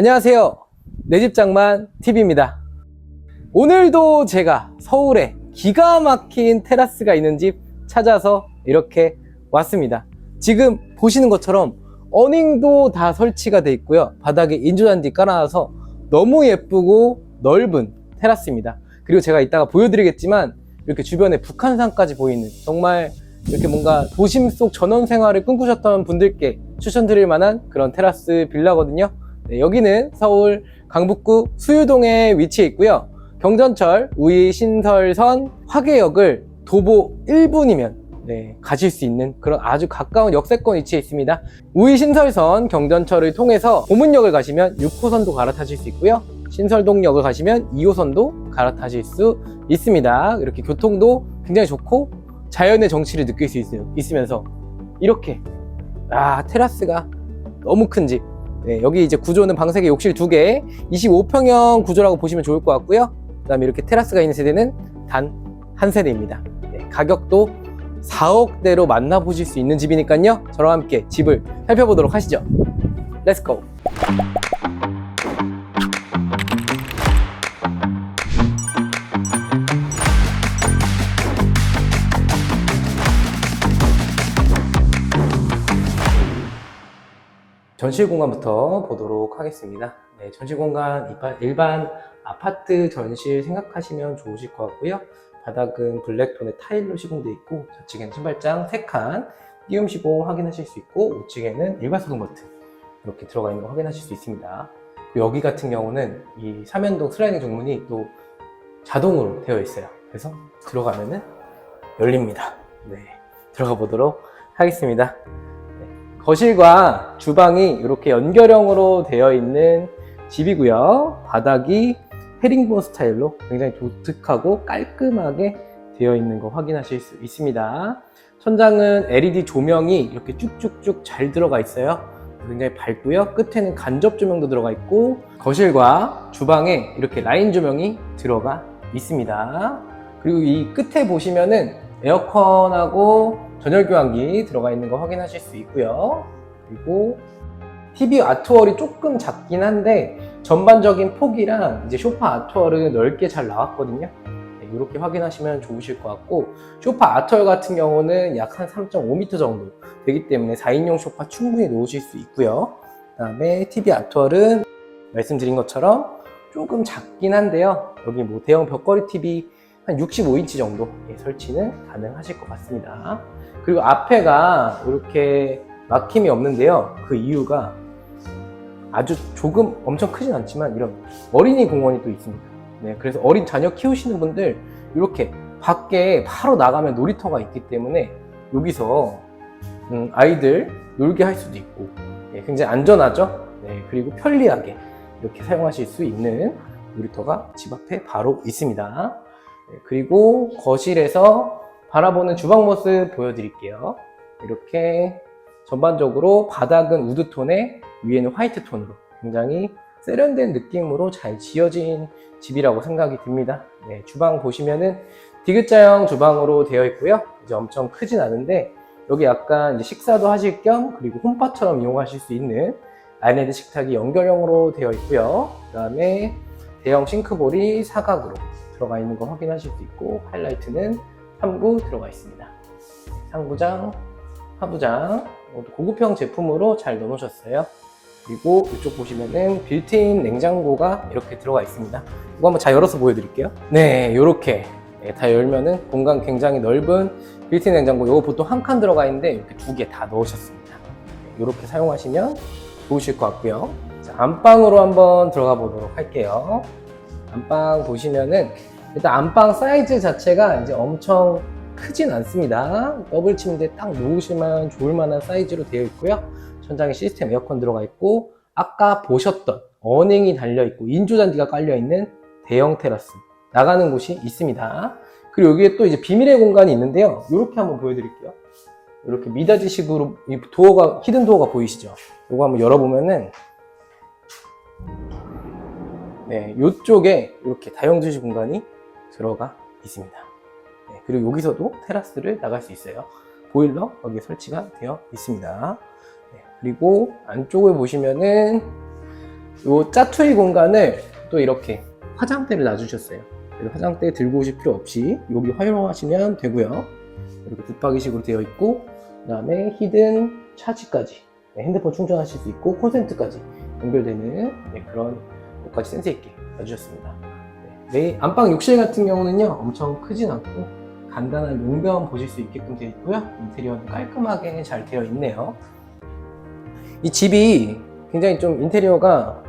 안녕하세요. 내 집 장만 TV입니다. 오늘도 제가 서울에 기가 막힌 테라스가 있는 집 찾아서 이렇게 왔습니다. 지금 보시는 것처럼 어닝도 다 설치가 돼 있고요. 바닥에 인조잔디 깔아놔서 너무 예쁘고 넓은 테라스입니다. 그리고 제가 이따가 보여드리겠지만 이렇게 주변에 북한산까지 보이는 정말 이렇게 뭔가 도심 속 전원 생활을 꿈꾸셨던 분들께 추천드릴 만한 그런 테라스 빌라거든요. 네, 여기는 서울 강북구 수유동에 위치해 있고요. 경전철 우이 신설선 화계역을 도보 1분이면 네, 가실 수 있는 그런 아주 가까운 역세권 위치에 있습니다. 우이 신설선 경전철을 통해서 고문역을 가시면 6호선도 갈아타실 수 있고요. 신설동역을 가시면 2호선도 갈아타실 수 있습니다. 이렇게 교통도 굉장히 좋고 자연의 정취를 느낄 수 있어요. 있으면서 이렇게 아 테라스가 너무 큰 집. 네, 여기 이제 구조는 방세개 욕실 2개, 25평형 구조라고 보시면 좋을 것 같고요. 그다음에 이렇게 테라스가 있는 세대는 단 한 세대입니다. 네, 가격도 4억대로 만나보실 수 있는 집이니까요. 저랑 함께 집을 살펴보도록 하시죠. 렛츠고! 전실 공간부터 보도록 하겠습니다. 네, 전실 공간 일반- 일반 아파트 전실 생각하시면 좋으실 것 같고요. 바닥은 블랙톤의 타일로 시공되어 있고 좌측에는 신발장 3칸 띄움 시공 확인하실 수 있고 우측에는 일괄 소등 버튼 이렇게 들어가 있는 거 확인하실 수 있습니다. 여기 같은 경우는 이 삼연동 슬라이딩 정문이 또 자동으로 되어 있어요. 그래서 들어가면은 열립니다. 네, 들어가 보도록 하겠습니다. 거실과 주방이 이렇게 연결형으로 되어 있는 집이고요. 바닥이 헤링본 스타일로 굉장히 독특하고 깔끔하게 되어 있는 거 확인하실 수 있습니다. 천장은 LED 조명이 이렇게 쭉쭉쭉 잘 들어가 있어요. 굉장히 밝고요. 끝에는 간접 조명도 들어가 있고 거실과 주방에 이렇게 라인 조명이 들어가 있습니다. 그리고 이 끝에 보시면은 에어컨하고 전열 교환기 들어가 있는 거 확인하실 수 있고요. 그리고 TV 아트월이 조금 작긴 한데 전반적인 폭이랑 이제 쇼파 아트월은 넓게 잘 나왔거든요. 네, 이렇게 확인하시면 좋으실 것 같고 쇼파 아트월 같은 경우는 약 한 3.5m 정도 되기 때문에 4인용 쇼파 충분히 놓으실 수 있고요. 그다음에 TV 아트월은 말씀드린 것처럼 조금 작긴 한데요. 여기 뭐 대형 벽걸이 TV 한 65인치 정도 예, 설치는 가능하실 것 같습니다. 그리고 앞에가 이렇게 막힘이 없는데요. 그 이유가 아주 조금 엄청 크진 않지만 이런 어린이 공원이 또 있습니다. 네, 그래서 어린 자녀 키우시는 분들 이렇게 밖에 바로 나가면 놀이터가 있기 때문에 여기서 음, 아이들 놀게 할 수도 있고 예, 굉장히 안전하죠. 네, 그리고 편리하게 이렇게 사용하실 수 있는 놀이터가 집 앞에 바로 있습니다. 네, 그리고 거실에서 바라보는 주방 모습 보여드릴게요. 이렇게 전반적으로 바닥은 우드톤에 위에는 화이트 톤으로 굉장히 세련된 느낌으로 잘 지어진 집이라고 생각이 듭니다. 네, 주방 보시면은 디귿자형 주방으로 되어 있고요. 이제 엄청 크진 않은데 여기 약간 식사도 하실 겸 그리고 홈파처럼 이용하실 수 있는 아이네드 식탁이 연결형으로 되어 있고요. 그 다음에 대형 싱크볼이 사각으로 들어가 있는 거 확인하실 수 있고 하이라이트는 3구 들어가 있습니다. 상부장, 하부장 모두 고급형 제품으로 잘 넣어놓으셨어요. 그리고 이쪽 보시면은 빌트인 냉장고가 이렇게 들어가 있습니다. 이거 한번 잘 열어서 보여드릴게요. 네, 이렇게 다 열면은 공간 굉장히 넓은 빌트인 냉장고. 이거 보통 한 칸 들어가 있는데 이렇게 두 개 다 넣으셨습니다. 이렇게 사용하시면 좋으실 것 같고요. 자, 안방으로 한번 들어가 보도록 할게요. 안방 보시면은 일단 안방 사이즈 자체가 이제 엄청 크진 않습니다. 더블 침대 딱 놓으시면 좋을 만한 사이즈로 되어 있고요. 천장에 시스템 에어컨 들어가 있고 아까 보셨던 어닝이 달려 있고 인조잔디가 깔려 있는 대형 테라스 나가는 곳이 있습니다. 그리고 여기에 또 이제 비밀의 공간이 있는데요. 이렇게 한번 보여드릴게요. 이렇게 미닫이식으로 이 도어가 히든 도어가 보이시죠? 이거 한번 열어보면은 네, 이쪽에 이렇게 다용도실 공간이 들어가 있습니다. 네, 그리고 여기서도 테라스를 나갈 수 있어요. 보일러 여기 설치가 되어 있습니다. 네, 그리고 안쪽을 보시면은 요 짜투리 공간을 또 이렇게 화장대를 놔주셨어요. 화장대 들고 오실 필요 없이 여기 활용하시면 되고요. 이렇게 붙박이식으로 되어 있고 그 다음에 히든 차지까지 네, 핸드폰 충전하실 수 있고 콘센트까지 연결되는 네, 그런 것까지 센스 있게 놔주셨습니다. 네, 네, 안방 욕실 같은 경우는요 엄청 크진 않고 간단한 용변 보실 수 있게끔 되어 있고요 인테리어는 깔끔하게 잘 되어 있네요. 이 집이 굉장히 좀 인테리어가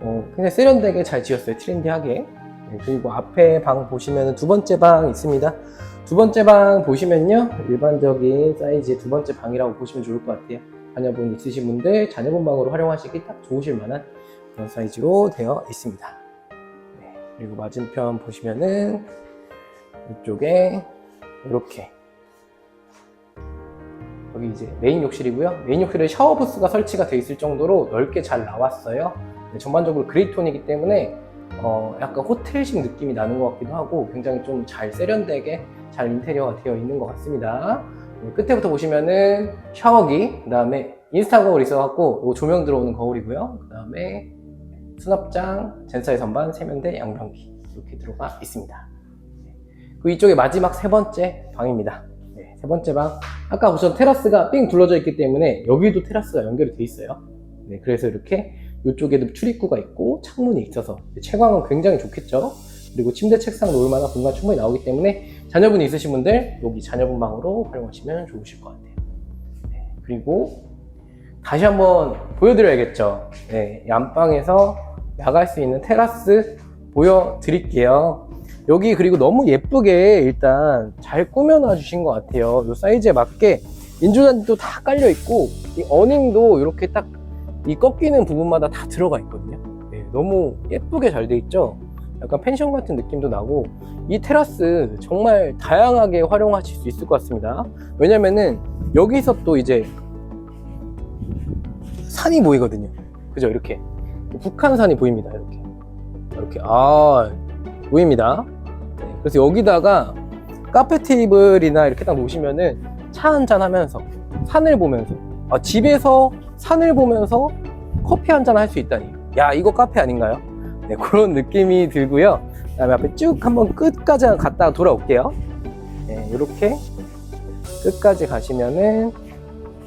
어, 굉장히 세련되게 잘 지었어요 트렌디하게 네, 그리고 앞에 방 보시면 두 번째 방 있습니다. 두 번째 방 보시면요 일반적인 사이즈의 두 번째 방이라고 보시면 좋을 것 같아요. 자녀분 있으신 분들 자녀분 방으로 활용하시기 딱 좋으실 만한 그런 사이즈로 되어 있습니다. 네, 그리고 맞은편 보시면은 이쪽에 이렇게 여기 이제 메인 욕실이고요. 메인 욕실에 샤워 부스가 설치가 되어 있을 정도로 넓게 잘 나왔어요. 네, 전반적으로 그레이톤이기 때문에 어, 약간 호텔식 느낌이 나는 것 같기도 하고 굉장히 좀 잘 세련되게 잘 인테리어가 되어 있는 것 같습니다. 네, 끝에부터 보시면은 샤워기, 그 다음에 인스타 거울 있어갖고 요 조명 들어오는 거울이고요. 그 다음에 수납장, 젠사의 선반, 세면대, 양변기 이렇게 들어가 있습니다. 네, 그 이쪽에 마지막 세 번째 방입니다. 네, 세 번째 방. 아까 보셨던 테라스가 삥 둘러져 있기 때문에 여기도 테라스가 연결이 돼 있어요. 네, 그래서 이렇게 이쪽에도 출입구가 있고 창문이 있어서 채광은 굉장히 좋겠죠. 그리고 침대, 책상 놓을 만한 공간 충분히 나오기 때문에 자녀분이 있으신 분들 여기 자녀분 방으로 활용하시면 좋으실 것 같아요. 네, 그리고 다시 한번 보여드려야겠죠. 네, 안방에서 나갈 수 있는 테라스 보여드릴게요. 여기 그리고 너무 예쁘게 일단 잘 꾸며놔 주신 것 같아요. 이 사이즈에 맞게 인조잔디도 다 깔려 있고 이 어닝도 이렇게 딱 이 꺾이는 부분마다 다 들어가 있거든요. 네, 너무 예쁘게 잘 돼 있죠. 약간 펜션 같은 느낌도 나고 이 테라스 정말 다양하게 활용하실 수 있을 것 같습니다. 왜냐면은 여기서 또 이제 산이 보이거든요. 그죠? 이렇게 북한산이 보입니다. 이렇게 이렇게 아 보입니다. 네, 그래서 여기다가 카페 테이블이나 이렇게 딱 놓으시면은 차 한잔 하면서 산을 보면서 아, 집에서 산을 보면서 커피 한잔 할 수 있다니 야 이거 카페 아닌가요? 네, 그런 느낌이 들고요. 그다음에 앞에 쭉 한번 끝까지 갔다가 돌아올게요. 네, 이렇게 끝까지 가시면은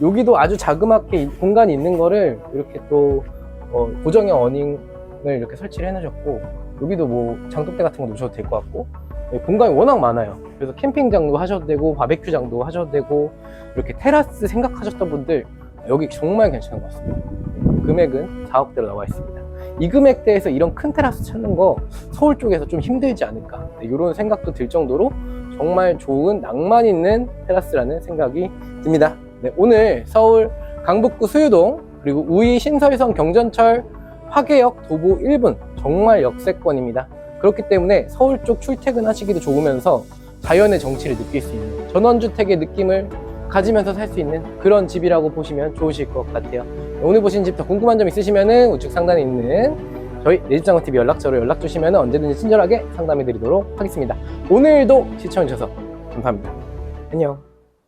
여기도 아주 자그맣게 이- 공간이 있는 거를 이렇게 또 어, 고정형 어닝을 이렇게 설치를 해놓으셨고 여기도 뭐 장독대 같은 거 놓으셔도 될 것 같고 네, 공간이 워낙 많아요. 그래서 캠핑장도 하셔도 되고 바베큐장도 하셔도 되고 이렇게 테라스 생각하셨던 분들 여기 정말 괜찮은 것 같습니다. 네, 금액은 4억대로 나와 있습니다. 이 금액대에서 이런 큰 테라스 찾는 거 서울 쪽에서 좀 힘들지 않을까 네, 이런 생각도 들 정도로 정말 좋은 낭만 있는 테라스라는 생각이 듭니다. 네, 오늘 서울 강북구 수유동 그리고 우이 신설성 경전철 화계역 도보 1분 정말 역세권입니다. 그렇기 때문에 서울 쪽 출퇴근하시기도 좋으면서 자연의 정취를 느낄 수 있는 전원주택의 느낌을 가지면서 살 수 있는 그런 집이라고 보시면 좋으실 것 같아요. 오늘 보신 집 더 궁금한 점 있으시면 우측 상단에 있는 저희 내집장어TV 연락처로 연락 주시면 언제든지 친절하게 상담해 드리도록 하겠습니다. 오늘도 시청해 주셔서 감사합니다. 안녕.